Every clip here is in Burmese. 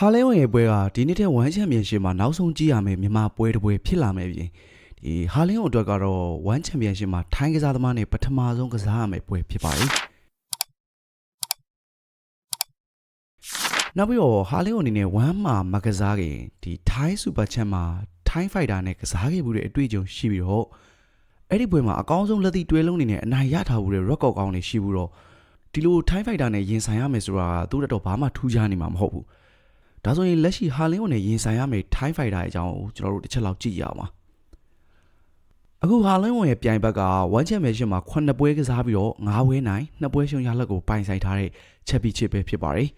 ဟာလဲဝင်ရဲ့ပွဲကဒီနှစ်ထဲဝမ်ချန်ပီယံရှစ်မှာနောက်ဆုံးကြည့်ရမယ့်မြန်မာပွဲတစ်ပွဲဖြစ်လာမယ်ပြင်ဒီဟာလင်းဝင်အတွက်ကတော့ဝမ်ချန်ပီယံရှစ်မှာထိုင်းကစားသမားနဲ့ပထမဆုံးကစားရမယ့်ပွဲဖြစ်ပါတယ်နောက်ပြီးတော့ဟာလင်းဝင်အနေနဲ့ဝမ်မှာမကစားခင်ဒီထိုင်းစူပါချန်မှာထိုင်းဖိုက်တာနဲ့ကစားခဲ့မှုတဲ့အတွေ့အကြုံရှိပြီးတော့အဲ့ဒီပွဲမှာအကောင်းဆုံးလက်သီးတွဲလုံးနေနဲ့အနိုင်ရထားမှုတဲ့ record ကောင်းနေရှိဘူးတော့ဒီလိုထိုင်းဖိုက်တာနဲ့ရင်ဆိုင်ရမယ်ဆိုတာကသူ့တော့ဘာမှထူးခြားနေမှာမဟုတ်ဘူး ဒါဆိုရင်လက်ရှိဟာလင်းဝင်နဲ့ရင်ဆိုင်ရမယ့် Thai Fighter အကြောင်းကိုကျွန်တော်တို့တစ်ချက်လောက်ကြည့်ရအောင်ပါအခုဟာလင်းဝင်ရဲ့ပြိုင်ဘက်က1 Championship မှာ9ပွဲကစားပြီးတော့9ပွဲနိုင်2ပွဲရှုံးရလက်ကိုပိုင်ဆိုင်ထားတဲ့ချက်ပြီးချစ်ပဲဖြစ်ပါတယ်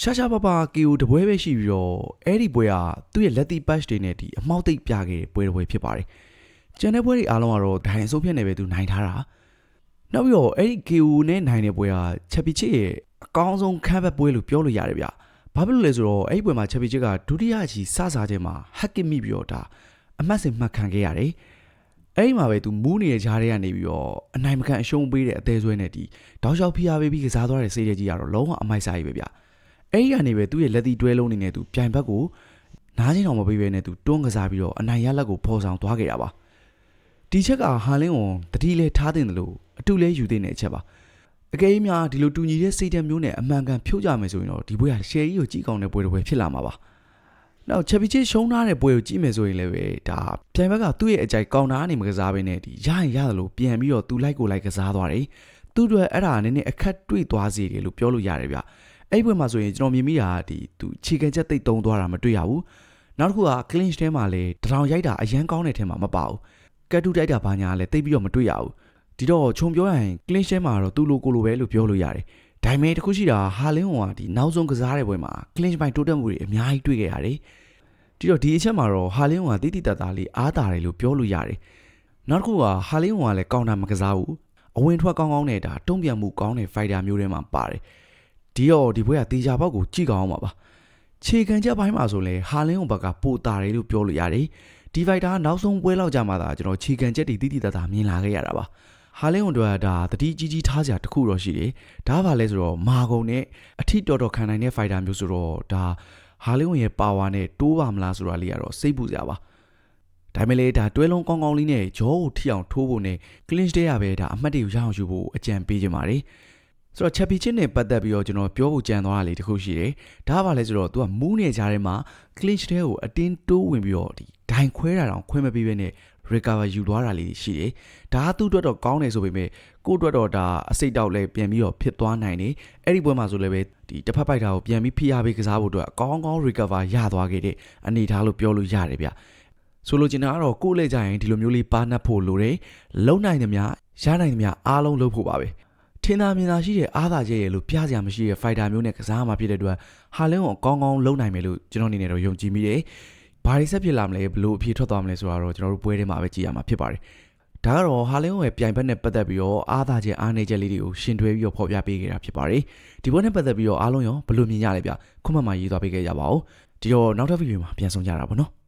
ရှာရှာပါပါကီယိုတပွဲပဲရှိပြီးတော့အဲ့ဒီပွဲကသူ့ရဲ့လက်တီ patch တွေနဲ့ဒီအမောက်သိပ်ပြခဲ့တဲ့ပွဲတစ်ပွဲဖြစ်ပါတယ်ကျန်တဲ့ပွဲတွေအားလုံးကတော့ဒိုင်အဆုံးဖြတ်နေပဲသူနိုင်ထားတာနောက်ပြီးတော့အဲ့ဒီကီယိုနဲ့နိုင်တဲ့ပွဲကချက်ပြီးချစ်ရဲ့အကောင်းဆုံးခန်းဘက်ပွဲလို့ပြောလို့ရတယ်ဗျ ဘာဖြစ်လို့လဲဆိုတော့အဲ့ဒီပွဲမှာချက်ပီချစ်ကဒုတိယချီစစားခြင်းမှာဟက်ကစ်မိပြီးတော့ဒါအမှတ်စဉ်မှတ်ခံခဲ့ရတယ်။အဲ့ဒီမှာပဲသူမူးနေတဲ့ဂျားတွေကနေပြီးတော့အနိုင်မခံအရှုံးပေးတဲ့အသေးဆွဲနဲ့ဒီတောက်လျှောက်ဖိအားပေးပြီးကစားသွားတဲ့စိတ်ရဲ့ကြီးကတော့လုံးဝအမိုက်စားကြီးပဲဗျ။အဲ့ဒီကနေပဲသူ့ရဲ့လက်သီးတွဲလုံးနေနဲ့သူပြိုင်ဘက်ကိုနားချင်းတော်မပေးဘဲနဲ့သူတွန်းကစားပြီးတော့အနိုင်ရလက်ကိုဖော်ဆောင်သွားခဲ့တာပါ။ဒီချက်ကဟာလင်းဝန်တတိလဲထားတင်တယ်လို့အတူလဲယူတင်တဲ့အချက်ပါ။ အကယ်၍များဒီလိုတူညီတဲ့စိတ်ဓာတ်မျိုးနဲ့အမှန်ကန်ဖြုတ်ကြမယ်ဆိုရင်တော့ဒီပွဲကရှယ်ကြီးကိုကြည့်ကောင်းတဲ့ပွဲတစ်ပွဲဖြစ်လာမှာပါ။နောက်ချက်ပီချစ်ရှုံးထားတဲ့ပွဲကိုကြည့်မယ်ဆိုရင်လည်းပဲဒါပြိုင်ဘက်ကသူ့ရဲ့အကြိုက်ကောင်တာကနေမကစားဘဲနဲ့ဒီရရင်ရတယ်လို့ပြန်ပြီးတော့သူလိုက်ကိုလိုက်ကစားသွားတယ်။သူ့အတွက်အဲ့ဒါနည်းနည်းအခက်တွေ့သွားစေတယ်လို့ပြောလို့ရတယ်ဗျ။အဲ့ဒီပွဲမှာဆိုရင်ကျွန်တော်မြင်မိတာကဒီသူခြေကန်ချက်တိတ်တုံးသွားတာမတွေ့ရဘူး။နောက်တစ်ခုက clinch ထဲမှာလည်းတထောင်ရိုက်တာအရန်ကောင်းတဲ့ထဲမှာမပါဘူး။ကတ်တူတိုက်တာဘာညာလည်းတိတ်ပြီးတော့မတွေ့ရဘူး။ ဒီတော့ခြုံပြောရရင် clean sheet မှာတော့သူ့လိုကိုလိုပဲလို့ပြောလို့ရတယ်။ဒါပေမဲ့တစ်ခုရှိတာဟာလင်းဝန်ကဒီနောက်ဆုံးကစားတဲ့ပွဲမှာ clean ပိုင်းတိုးတက်မှုတွေအများကြီးတွေ့ခဲ့ရတယ်။ဒီတော့ဒီအချက်မှာတော့ဟာလင်းဝန်ကတိတိတတ်တာလေးအားတာတယ်လို့ပြောလို့ရတယ်။နောက်တစ်ခုကဟာလင်းဝန်ကလည်းကောင်တာမကစားဘူး။အဝင်ထွက်ကောင်းကောင်းနဲ့ဒါတုံ့ပြန်မှုကောင်းတဲ့ fighter မျိုးတွေမှာပါတယ်။ဒီတော့ဒီပွဲကတေချာဘောက်ကိုကြည့်ကောင်းအောင်ပါပါ။ခြေခံချက်ပိုင်းမှာဆိုလဲဟာလင်းဝန်ဘက်ကပိုတာတယ်လို့ပြောလို့ရတယ်။ဒီ fighter ကနောက်ဆုံးပွဲလောက်ကြာမှသာကျွန်တော်ခြေခံချက်တွေတိတိတတ်တာမြင်လာခဲ့ရတာပါ။ ဟာလင်းဝန်တို့ကဒါတတိကြီးကြီးထားစရာတစ်ခုတော့ရှိတယ်။ဒါကဘာလဲဆိုတော့မာဂုံနဲ့အထီတော်တော်ခံနိုင်တဲ့ဖိုက်တာမျိုးဆိုတော့ဒါဟာလင်းဝန်ရဲ့ပါဝါနဲ့တိုးပါမလားဆိုတာလေးကတော့စိတ်ပူစရာပါ။ဒါပေမဲ့လေဒါတွဲလုံးကောင်းကောင်းလေးနဲ့ဂျောကိုထိအောင်ထိုးဖို့နဲ့ clinch တဲ့ရပဲဒါအမှတ်တွေကိုရအောင်ယူဖို့အကြံပေးကြပါတယ်။ဆိုတော့ချက်ပီချင်းနဲ့ပတ်သက်ပြီးတော့ကျွန်တော်ပြောဖို့ကြံသွားတာလေးတစ်ခုရှိတယ်။ဒါကဘာလဲဆိုတော့ तू ကမူးနေကြတဲ့မှာ clinch တဲ့ကိုအတင်းတိုးဝင်ပြီးတော့ဒီဒိုင်ခွဲတာတောင်ခွဲမပေးဘဲနဲ့ recover ယူသွားတာလေးရှိတယ်။ဒါကသူ့အတွက်တော့ကောင်းတယ်ဆိုပေမဲ့ကိုယ့်အတွက်တော့ဒါအစိတ်တောက်လဲပြန်ပြီးတော့ဖြစ်သွားနိုင်တယ်။အဲ့ဒီပွဲမှာဆိုလည်းပဲဒီတစ်ဖက်ပိုက်တာကိုပြန်ပြီးဖိအားပေးကစားဖို့အတွက်အကောင်းကောင်း recover ရသွားခဲ့တဲ့အနေအထားလို့ပြောလို့ရတယ်ဗျ။ဆိုလိုချင်တာကတော့ကိုယ့်လက်ကြရင်ဒီလိုမျိုးလေးပါနှက်ဖို့လိုတယ်။လုံနိုင်သမျှရနိုင်သမျှအားလုံးလုပ်ဖို့ပါပဲ။ထင်သာမြင်သာရှိတဲ့အားသာချက်ရဲ့လို့ပြစရာမရှိတဲ့ fighter မျိုးနဲ့ကစားမှာဖြစ်တဲ့အတွက်ဟာလင်းကိုအကောင်းကောင်းလုပ်နိုင်မယ်လို့ကျွန်တော်အနေနဲ့တော့ယုံကြည်မိတယ်။ ဘာတွေဆက်ဖြစ်လာမလဲဘလို့အဖြေထွက်သွားမလဲဆိုတာတော့ကျွန်တော်တို့ပွဲထဲမှာပဲကြည့်ရမှာဖြစ်ပါတယ်။ဒါကတော့ဟာလင်းရဲ့ပြိုင်ဘက်နဲ့ပတ်သက်ပြီးတော့အားသာချက်အားနည်းချက်လေးတွေကိုရှင်တွဲပြီးတော့ဖော်ပြပေးခဲ့တာဖြစ်ပါတယ်။ဒီပွဲနဲ့ပတ်သက်ပြီးတော့အားလုံးရောဘလို့မြင်ရလဲဗျ။ခွန်မမှာရေးသွားပေးခဲ့ကြပါဦး။ဒီတော့နောက်ထပ်ဗီဒီယိုမှာပြန်ဆောင်ကြတာပေါ့နော်။